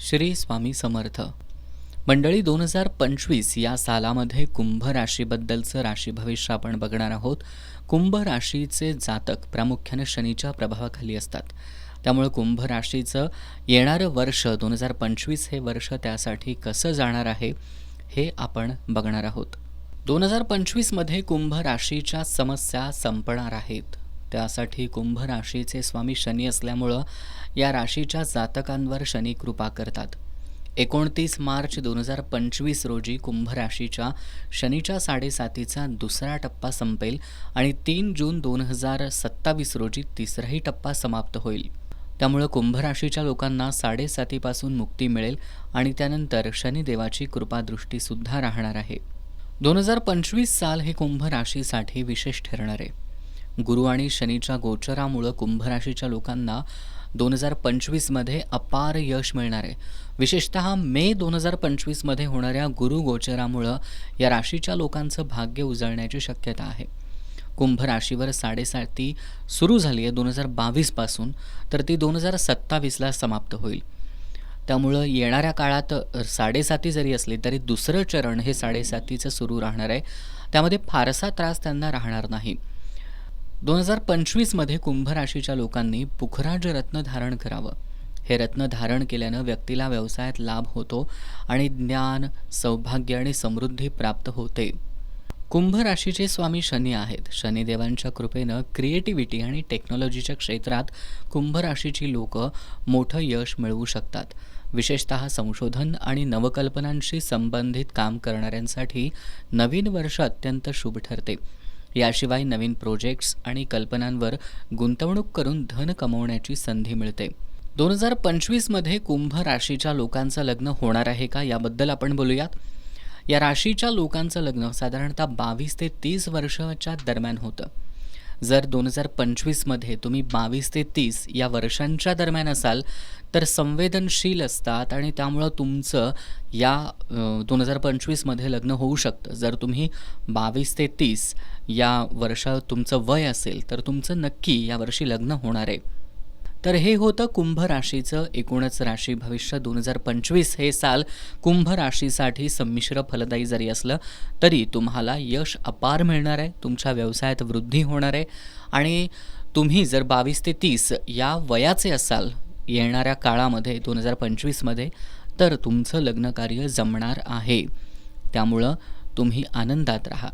श्री स्वामी समर्थ. मंडळी दोन हजार पंचवीस या सालामध्ये कुंभ राशीबद्दलचं राशी भविष्य आपण बघणार आहोत. कुंभ राशीचे जातक प्रामुख्याने शनीच्या प्रभावाखाली असतात. त्यामुळे कुंभ राशीचं येणारं वर्ष दोन हजार पंचवीस हे वर्ष त्यासाठी कसं जाणार आहे हे आपण बघणार आहोत. दोन हजार पंचवीसमध्ये कुंभ राशीच्या समस्या संपणार आहेत. त्यासाठी कुंभ राशीचे स्वामी शनी असल्यामुळं या राशीच्या जातकांवर शनी कृपा करतात. एकोणतीस मार्च दोन हजार पंचवीस रोजी कुंभ राशीच्या शनीच्या साडेसातीचा दुसरा टप्पा संपेल आणि तीन जून दोन हजार सत्तावीस रोजी तिसराही टप्पा समाप्त होईल. त्यामुळं कुंभ राशीच्या लोकांना साडेसातीपासून मुक्ती मिळेल आणि त्यानंतर शनिदेवाची कृपादृष्टीसुद्धा राहणार आहे. दोन हजार पंचवीस साल हे कुंभ राशीसाठी विशेष ठरणार आहे. गुरु आणि शनीच्या गोचरामुळं कुंभ राशीच्या लोकांना दोन हजार पंचवीसमध्ये अपार यश मिळणार आहे. विशेषतः मे दोन हजार पंचवीसमध्ये होणाऱ्या गुरु गोचरामुळं या राशीच्या लोकांचं भाग्य उजळण्याची शक्यता आहे. कुंभ राशीवर साडेसाती सुरू झाली आहे दोन हजार बावीसपासून तर ती दोन हजार सत्तावीसला समाप्त होईल. त्यामुळं येणाऱ्या काळात साडेसाती जरी असली तरी दुसरं चरण हे साडेसातीचं सुरू राहणार आहे. त्यामध्ये फारसा त्रास त्यांना राहणार नाही. दोन हजार पंचवीसमध्ये कुंभ राशीच्या लोकांनी पुखराज रत्न धारण करावं. हे रत्न धारण केल्यानं व्यक्तीला व्यवसायात लाभ होतो आणि ज्ञान सौभाग्य आणि समृद्धी प्राप्त होते. कुंभ राशीचे स्वामी शनी आहेत. शनिदेवांच्या कृपेनं क्रिएटिव्हिटी आणि टेक्नॉलॉजीच्या क्षेत्रात कुंभ राशीची लोक मोठं यश मिळवू शकतात. विशेषतः संशोधन आणि नवकल्पनांशी संबंधित काम करणाऱ्यांसाठी नवीन वर्ष अत्यंत शुभ ठरते. याशिवाय नवीन प्रोजेक्ट्स आणि कल्पनांवर गुंतवणूक करून धन कमवण्याची संधी मिळते. दोन हजार पंचवीसमध्ये कुंभ राशीच्या लोकांचं लग्न होणार आहे का याबद्दल आपण बोलूयात. या राशीच्या लोकांचं लग्न साधारणतः बावीस ते तीस वर्षाच्या दरम्यान होतं. जर दोन हजार पंचवीसमध्ये तुम्ही बावीस ते तीस या वर्षांच्या दरम्यान असाल तर संवेदनशील असतात आणि त्यामुळं तुमचं या दोन हजार पंचवीसमध्ये लग्न होऊ शकतं. जर तुम्ही बावीस ते तीस या वर्षात तुमचं वय असेल तर तुमचं नक्की यावर्षी लग्न होणार आहे. तर हे होतं कुंभ राशीचं एकूणच राशी भविष्य. दोन हजार पंचवीस हे साल कुंभ राशीसाठी संमिश्र फलदायी जरी असलं तरी तुम्हाला यश अपार मिळणार आहे. तुमच्या व्यवसायात वृद्धी होणार आहे. आणि तुम्ही जर बावीस ते तीस या वयाचे असाल येणाऱ्या काळामध्ये दोन हजार पंचवीसमध्ये तर तुमचं लग्नकार्य जमणार आहे. त्यामुळं तुम्ही आनंदात राहा.